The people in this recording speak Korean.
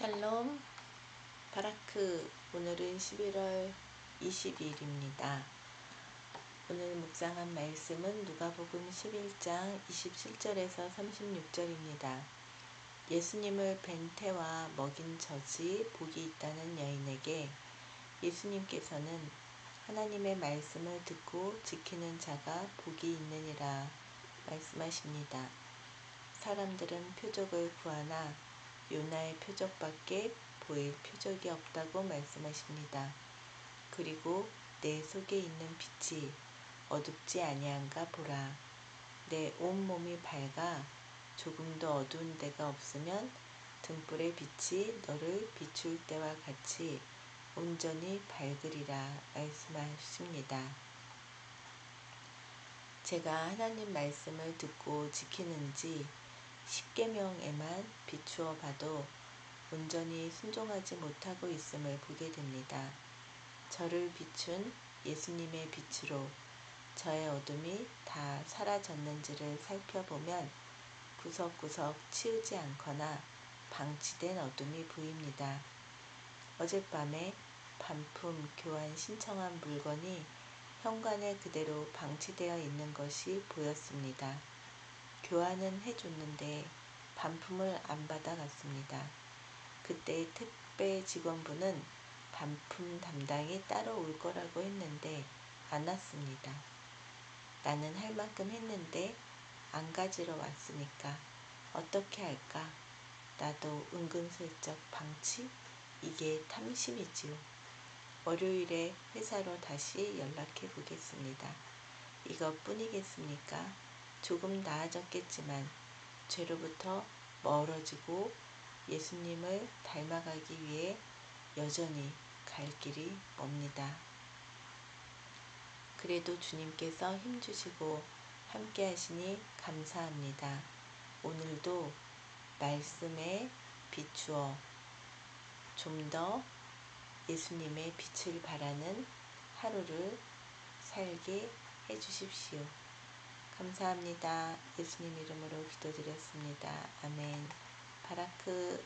샬롬 바라크 오늘은 11월 22일입니다. 오늘 묵상한 말씀은 누가복음 11장 27절에서 36절입니다. 예수님을 뵌 태와 먹인 젖이 복이 있다는 여인에게 예수님께서는 하나님의 말씀을 듣고 지키는 자가 복이 있느니라 말씀하십니다. 사람들은 표적을 구하나 요나의 표적밖에 보일 표적이 없다고 말씀하십니다. 그리고 내 속에 있는 빛이 어둡지 아니한가 보라. 내 온몸이 밝아 조금도 어두운 데가 없으면 등불의 빛이 너를 비출 때와 같이 온전히 밝으리라 말씀하십니다. 제가 하나님 말씀을 듣고 지키는지 십계명에만 비추어 봐도 온전히 순종하지 못하고 있음을 보게 됩니다. 저를 비춘 예수님의 빛으로 저의 어둠이 다 사라졌는지를 살펴보면 구석구석 치우지 않거나 방치된 어둠이 보입니다. 어젯밤에 반품 교환 신청한 물건이 현관에 그대로 방치되어 있는 것이 보였습니다. 교환은 해줬는데 반품을 안 받아갔습니다. 그때 택배 직원분은 반품 담당이 따로 올 거라고 했는데 안 왔습니다. 나는 할 만큼 했는데 안 가지러 왔으니까 어떻게 할까? 나도 은근슬쩍 방치? 이게 탐심이지요. 월요일에 회사로 다시 연락해 보겠습니다. 이것뿐이겠습니까? 조금 나아졌겠지만 죄로부터 멀어지고 예수님을 닮아가기 위해 여전히 갈 길이 멉니다. 그래도 주님께서 힘주시고 함께 하시니 감사합니다. 오늘도 말씀에 비추어 좀 더 예수님의 빛을 바라는 하루를 살게 해주십시오. 감사합니다. 예수님 이름으로 기도드렸습니다. 아멘. 바라크